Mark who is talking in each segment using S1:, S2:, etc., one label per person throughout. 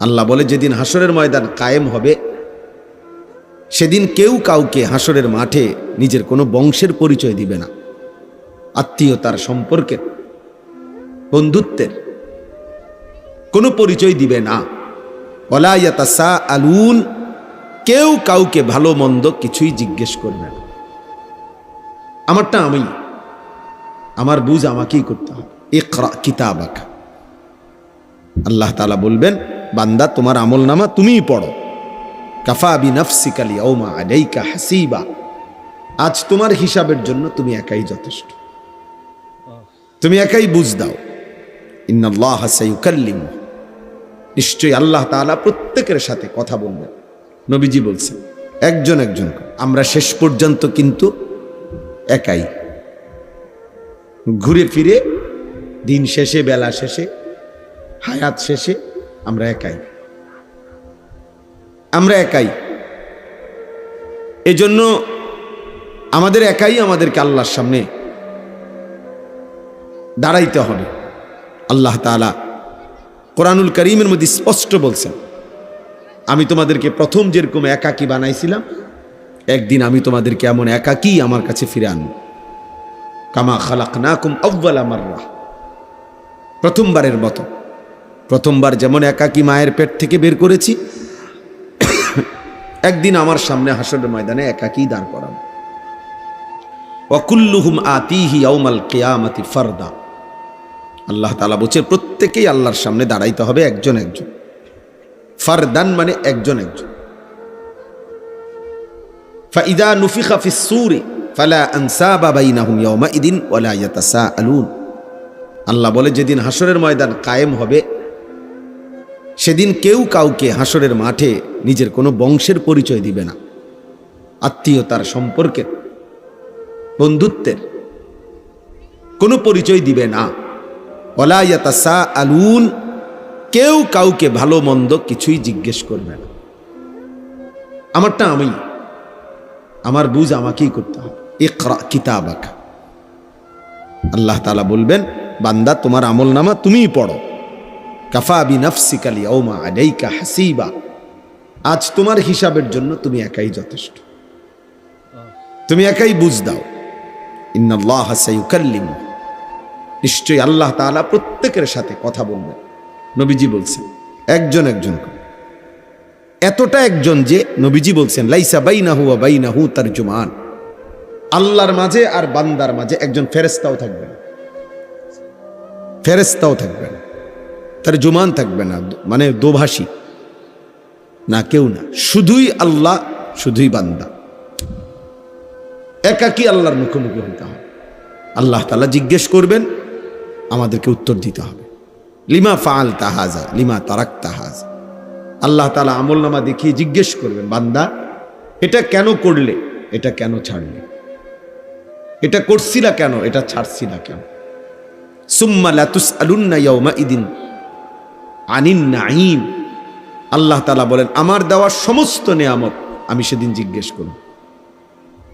S1: আল্লাহ বলে, যেদিন হাসরের ময়দান কায়েম হবে, সেদিন কেউ কাউকে হাসরের মাঠে নিজের কোনো বংশের পরিচয় দিবে না। আত্মীয়তার সম্পর্কের বন্ধুত্বের কোনো পরিচয় দিবে না। ওলাইয়াতাসা আলুন কেউ কাউকে ভালো মন্দ কিছুই জিজ্ঞেস করবে না। আমারটা আমি, আমার বুঝ আমাকেই করতে হবে। ইকরা কিতাবাক। আল্লাহ তালা বলবেন বান্দা, তোমার আমল নামা তুমিই পড়ো। কাফা বি নফসিকালি ওমা আলাইকা হাসিবা। আজ তোমার হিসাবের জন্য তুমি একাই যথেষ্ট। তুমি একাই বুঝ দাও। ইন্নাল্লাহ সাইয়ুকাল্লিমু। নিশ্চয়ই আল্লাহ তাআলা প্রত্যেকের সাথে কথা বলবেন। নবীজি বলছেন, একজন একজন আমরা শেষ পর্যন্ত কিন্তু একাই। ঘুরে ফিরে দিন শেষে, বেলা শেষে, হায়াত শেষে আমরা একাই। আমরা একাই। এজন্য আমাদের একাই আমাদেরকে আল্লাহর সামনে দাঁড়াইতে হবে। আল্লাহ তাআলা কোরআনুল করিমের মধ্যে স্পষ্ট বলছেন, আমি তোমাদেরকে প্রথম যেরকম একাকি বানাইছিলাম, একদিন আমি তোমাদেরকে এমন একাকী আমার কাছে ফিরে আনব। কামা খালাক নাকুম আব্বাল আমার প্রথমবারের মতো। প্রথমবার যেমন একাকী মায়ের পেট থেকে বের করেছি, একদিন আমার সামনে হাসরের ময়দানে একাকী দাঁড় করাম ওয়াকুল্লুহুম আতিহি আউমাল কেয়ামাতি ফারদা। আল্লাহ তালা বলছে প্রত্যেকেই আল্লাহর সামনে দাঁড়াইতে হবে একজন একজন। ফারদান মানে একজন একজন। ফাইদা নুফিখা ফিস সূরি ফালা আনসাবা বাইনাহুম ইয়াউমাইদিন ওয়ালা ইয়াতাসাআলুন। আল্লাহ বলে, যেদিন হাসরের ময়দান কায়েম হবে সেদিন কেউ কাউকে হাসরের মাঠে নিজের কোনো বংশের পরিচয় দিবে না। আত্মীয়তার সম্পর্কের বন্ধুত্বের কোনো পরিচয় দিবে না। ওলাইয়াতাসা আলুন কেউ কাউকে ভালো মন্দ কিছুই জিজ্ঞেস করবে না। আমারটা আমি, আমার বুঝ আমাকেই করতে হবে। ইকরা কিতাবাক। আল্লাহ তালা বলবেন, বান্দা, তোমার আমল নামা তুমিই পড়ো। কাফা বি নফসিকালি ওমা হাসিবা। আজ তোমার হিসাবের জন্য তুমি একাই যথেষ্ট। তুমি একাই বুঝ দাও। ইন্নাল্লাহ সাইয়ুকাল্লিমু। নিশ্চয়ই আল্লাহ তাআলা প্রত্যেকের সাথে কথা বলবেন। নবীজি বলছেন, একজন একজন এতটা একজন যে নবীজি বলছেন, লাইসা বাইনাহু ওয়া বাইনাহু তারজুমান। আল্লাহর মাঝে আর বান্দার মাঝে একজন ফেরেস্তাও থাকবেন ফেরেস্তাও থাকবে না। তার জুমান থাকবে না মানে দোভাষী। না, কেউ না। শুধুই আল্লাহ, শুধুই বান্দা। একাকি আল্লাহর মুখোমুখি হইতে হবে। আল্লাহ তালা জিজ্ঞেস করবেন, আমাদেরকে উত্তর দিতে হবে। লিমা ফাল তাহাজা লিমা তারাক তাহাজা আল্লাহ তালা আমল নামা দেখিয়ে জিজ্ঞেস করবেন, বান্দা, এটা কেন করলে, এটা কেন ছাড়লে? এটা করছি না কেন, এটা ছাড়ছি না কেন? সুম্মা লাতুস আলুন্না ইয়াউমা ইদিন আনিন নাঈম। আল্লাহ তালা বলেন, আমার দেওয়া সমস্ত নেয়ামত আমি সেদিন জিজ্ঞেস করব।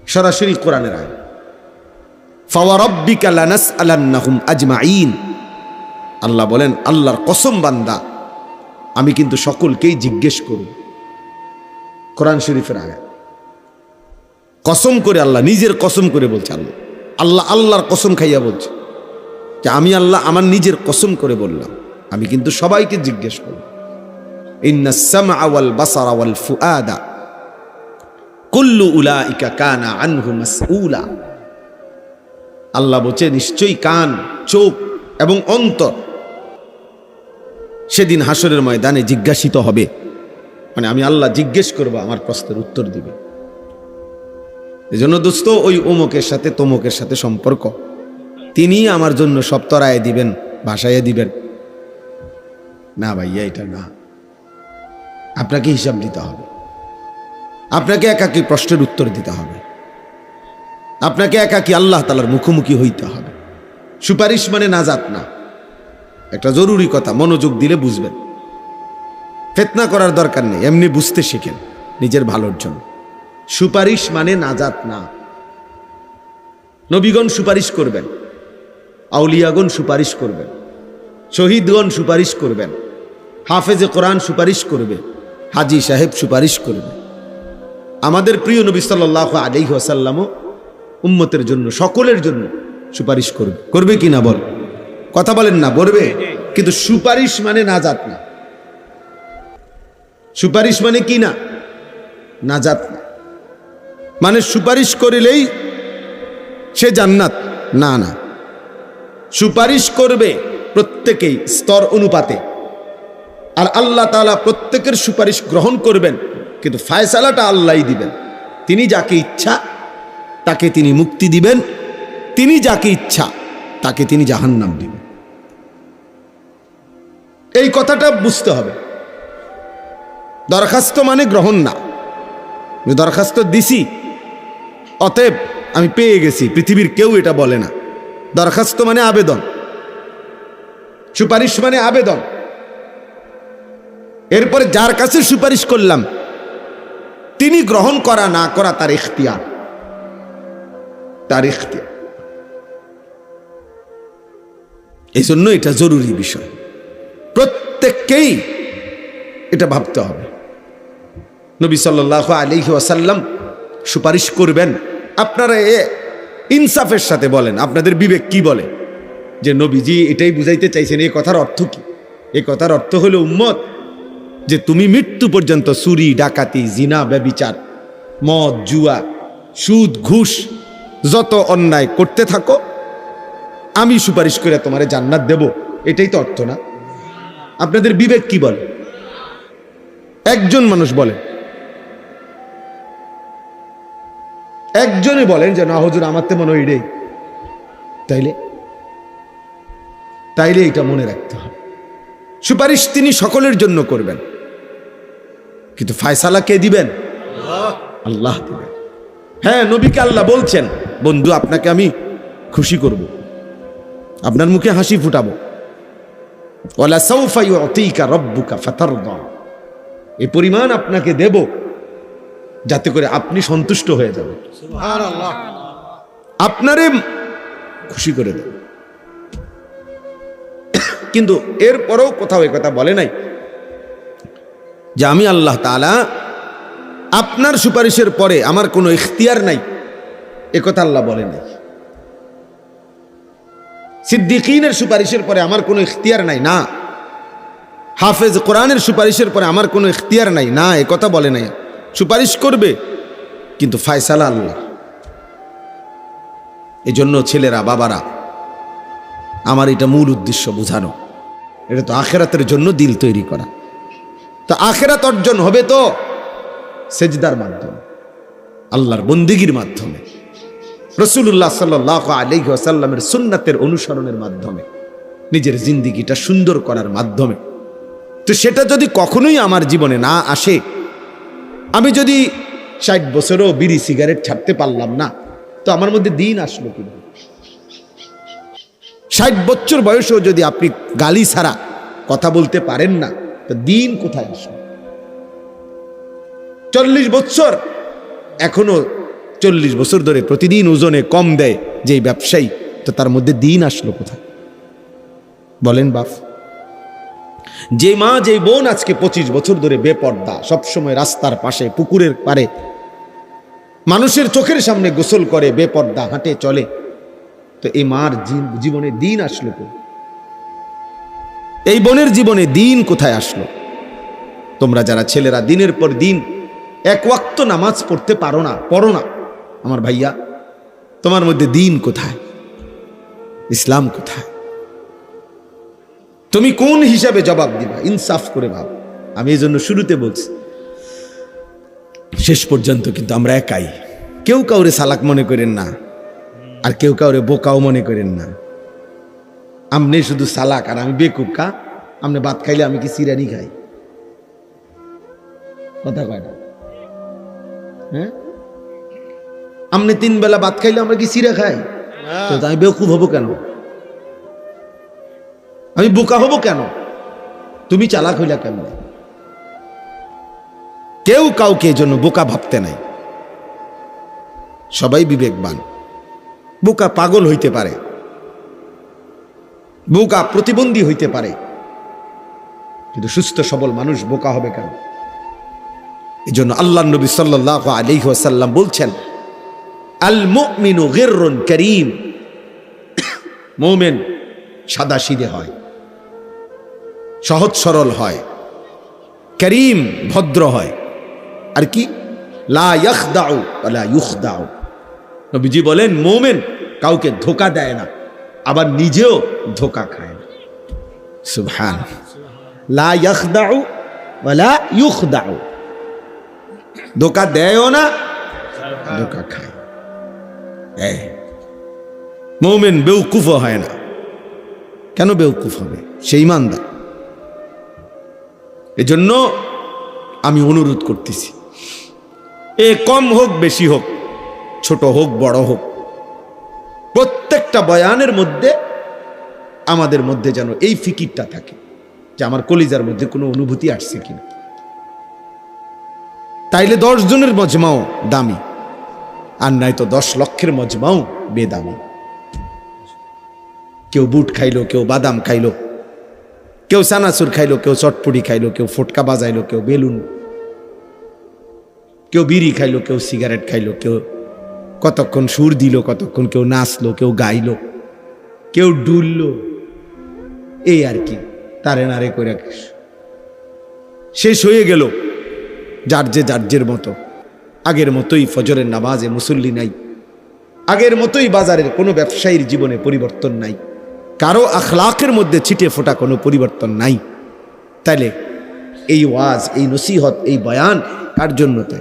S1: সরাসরি কোরআনের আয় আল্লাহ বলেন, আল্লাহর কসম বান্দা, আমি কিন্তু সকলকেই জিজ্ঞেস করব। কোরআন শরীফের আগে কসম করে আল্লাহ, নিজের কসম করে বলছে আল্লাহ। আল্লাহ আল্লাহর কসম খাইয়া বলছে। যে আমি আল্লাহ আমার নিজের কসম করে বললাম। আমি কিন্তু সবাইকে জিজ্ঞেস করব। ইন্না সামআ ওয়াল বাসারা ওয়াল ফুআদা। কুল্লু উলাইকা কানা আনহু মাসউলা। আল্লাহ বলছে, নিশ্চয়ই কান, চোখ এবং অন্তর সেদিন হাসরের ময়দানে জিজ্ঞাসিত হবে। মানে আমি আল্লাহ জিজ্ঞেস করব, আমার প্রশ্নের উত্তর দিবে। এজন্য দোস্ত, ওই অমুকের সাথে তমুকের সাথে সম্পর্ক। তিনি আমার জন্য সব তরায় দিবেন, ভাসাইয়া দিবেন। না ভাইয়া, এটা না। আপনাকে হিসাব দিতে হবে। আপনাকে একাকি প্রশ্নের উত্তর দিতে হবে। আপনাকে একাকি আল্লাহ তালার মুখোমুখি হইতে হবে। সুপারিশ মানে নাজাত না। একটা জরুরি কথা, মনোযোগ দিলে বুঝবেন। ফেতনা করার দরকার নেই, এমনি বুঝতে শিখেন নিজের ভালোর জন্য। সুপারিশ মানে নাজাত না। নবীগণ সুপারিশ করবেন। আউলিয়াগণ সুপারিশ করবেন। শহীদগণ সুপারিশ করবেন। হাফেজে কোরআন সুপারিশ করবে, হাজি সাহেব সুপারিশ করবে। আমাদের প্রিয় নবী সাল্লাহ আলাইহি আসাল্লামও উম্মতের জন্য, সকলের জন্য সুপারিশ করবে। করবে কি না বল? কথা বলেন না, করবে। কিন্তু সুপারিশ মানে নাজাত না। সুপারিশ মানে কি না না? নাজাত না। মানে সুপারিশ করিলেই সে জান্নাত। না না। সুপারিশ করবে প্রত্যেকেই স্তর অনুপাতে। আর আল্লাহ তাআলা প্রত্যেকের সুপারিশ গ্রহণ করবেন, কিন্তু ফায়সালাটা আল্লাহই দিবেন। তিনি যাকে ইচ্ছা, তাকে তিনি মুক্তি দিবেন। তিনি যাকে ইচ্ছা, তাকে তিনি জাহান্নাম দিবেন। এই কথাটা বুঝতে হবে। দরখাস্ত মানে গ্রহণ না। আমি দরখাস্ত দিছি, অতএব আমি পেয়ে গেছি, পৃথিবীর কেউ এটা বলে না। দরখাস্ত মানে আবেদন। সুপারিশ মানে আবেদন। এরপরে যার কাছে সুপারিশ করলাম, তিনি গ্রহণ করা না করা তার ইখতিয়ার। তার ইখতিয়ার। এই জন্য এটা জরুরি বিষয়। প্রত্যেককেই এটা ভাবতে হবে। নবী সাল্লাহ আলিহি ওয়াসাল্লাম সুপারিশ করবেন। আপনারা এ ইনসাফের সাথে বলেন, আপনাদের বিবেক কি বলে? যে নবীজি এটাই বুঝাইতে চাইছেন এই কথার অর্থ কি? এই কথার অর্থ হলো উম্মত। যে তুমি মৃত্যু পর্যন্ত চুরি, ডাকাতি, জিনা, ব্যবিচার, মদ, জুয়া, সুদ, ঘুষ, যত অন্যায় করতে থাকো, আমি সুপারিশ করে তোমারে জান্নাত দেব। এটাই তো অর্থ না। আপনাদের বিবেক কি বলে? একজন মানুষ বলে। একজনে বলেন যে না হুজুর, আমার তো মনে হয় এটাই। তাইলে? তাইলে এটা মনে রাখতে হবে। সুপারিশ তিনি সকলের জন্য করবেন। কিন্তু ফায়সালা কে দিবেন? আল্লাহ দিবেন। হ্যাঁ নবীকে আল্লাহ বলছেন বন্ধু আপনাকে আমি খুশি করব। আপনার মুখে হাসি ফুটাবো। ওলা সৌফাই অতিকা রব্বুকা ফাতারদা। এই পরিমাণ আপনাকে দেব যাতে করে আপনি সন্তুষ্ট হয়ে যাবেন। আপনারে খুশি করে দেব। কিন্তু এরপরেও কোথাও এ কথা বলে নাই। যে আমি আল্লাহ তাআলা আপনার সুপারিশের পরে আমার কোনো ইখতিয়ার নাই। এ কথা আল্লাহ বলে নাই। সিদ্দিকিনের সুপারিশের পরে আমার কোনো ইখতিয়ার নাই, না। হাফেজ কোরআনের সুপারিশের পরে আমার কোনো ইখতিয়ার নাই, না। কথা বলে নাই। সুপারিশ করবে, কিন্তু ফায়সালা আল্লাহ। এজন্য ছেলেরা, বাবারা, আমার এটা মূল উদ্দেশ্য বোঝানো। এটা তো আখেরাতের জন্য দিল তৈরি করা। তো আখেরাত অর্জন হবে তো সেজদার মাধ্যমে, আল্লাহর বন্দিগির মাধ্যমে রসুল্লাহ সাল্লাহ আলহি সুন্নাতের অনুসরণের মাধ্যমে, নিজের জিন্দিগিটা সুন্দর করার মাধ্যমে। তো সেটা যদি কখনোই আমার জীবনে না আসে, আমি যদি ষাট বছরও বিড়ি সিগারেট ছাড়তে পারলাম না, তো আমার মধ্যে দিন আসলো কিন্তু। ষাট বছর বয়সেও যদি আপনি গালি ছাড়া কথা বলতে পারেন না তো দিন কোথায় আসবে? চল্লিশ বছর এখনও চল্লিশ বছর ধরে প্রতিদিন ওজনে কম দেয় যেই ব্যবসায়ী, তো তার মধ্যে দিন আসলো কোথায়? বলেন বাপ। যে মা, যে বোন আজকে পঁচিশ বছর ধরে বেপর্দা, সবসময় রাস্তার পাশে, পুকুরের পারে মানুষের চোখের সামনে গোসল করে, বেপর্দা হাঁটে, চলে, তো এই মার জীবনে দিন আসলো কো এই বোনের জীবনে দিন কোথায় আসলো? তোমরা যারা ছেলেরা, দিনের পর দিন এক ওয়াক্ত নামাজ পড়তে পারো না, পড়ো না। আমার ভাইয়া, তোমার মধ্যে দিন কোথায়? ইসলাম কোথায়? তুমি কোন হিসাবে জবাব দিবা? ইনসাফ করে ভাব। আমি এই জন্য শুরুতে বলছি, শেষ পর্যন্ত কিন্তু আমরা একাই। কেউ কাউরে সালাক মনে করেন না, আর কেউ কাউরে বোকাও মনে করেন না। আমনে শুধু সালাক আর আমি বেকুকা আপনি ভাত খাইলে আমি কি সিরানি খাই? কথা কয় না। হ্যাঁ? আপনি তিন বেলা ভাত খাইলে আমরা কি সিরা খাই? তো আমি বেকুব হব কেন? আমি বোকা হব কেন? তুমি চালাক হইলা কেমন? কেউ কাউকে জন্য বোকা ভাবতে নাই। সবাই বিবেকবান। বোকা পাগল হইতে পারে। বোকা প্রতিবন্ধী হইতে পারে। কিন্তু সুস্থ, সবল মানুষ বোকা হবে কেন? এই জন্য আল্লাহ নবী সাল্লাহ আলী ওয়াসাল্লাম বলছেন আল মুমিনু গিররুন করিম। মোমেন সাদা সিদে হয়, সহজ সরল হয়, করিম ভদ্র হয়। আর কি? লা ইয়াখদাউ ওয়ালা ইউখদাউ। নবীজি বলেন, মোমেন কাউকে ধোকা দেয় না। আবার নিজেও ধোকা খায় না। সুবহান। লা ইয়াখদাউ ওয়ালা ইউখদাউ। ধোকা দেয়ও না, ধোকা খায় এই, মৌমেন বেউকুফও হয় না। কেন বেউকুফ হবে? সে ইমানদার। এজন্য আমি অনুরোধ করতেছি, এ কম হোক, বেশি হোক, ছোট হোক, বড় হোক প্রত্যেকটা বয়ানের মধ্যে আমাদের মধ্যে যেন এই ফিকিরটা থাকে যে আমার কলিজার মধ্যে কোনো অনুভূতি আসছে কিনা। তাইলে দশ জনের মজমাও দামি, আর নাই তো দশ লক্ষের মজমাও বেদামি। কেউ বুট খাইলো, কেউ বাদাম খাইলো, কেউ সানাসুর খাইলো, কেউ চটপুটি খাইলো, কেউ ফটকা বাজাইলো, কেউ বেলুন, কেউ বিড়ি খাইলো, কেউ সিগারেট খাইলো, কেউ কতক্ষণ সুর দিল, কতক্ষণ কেউ নাচলো, কেউ গাইলো, কেউ ডুললো এই আর কি, তারে নারে করে শেষ। হয়ে গেল, যার যে মতো। আগের মতোই ফজরের নামাজে মুসল্লি নাই। আগের মতোই বাজারের কোনো ব্যবসায়ীর জীবনে পরিবর্তন নাই। কারও আখলাকের মধ্যে ছিটে ফোটা কোনো পরিবর্তন নাই। তাইলে এই ওয়াজ, এই নসিহত, এই বয়ান কার জন্য তাই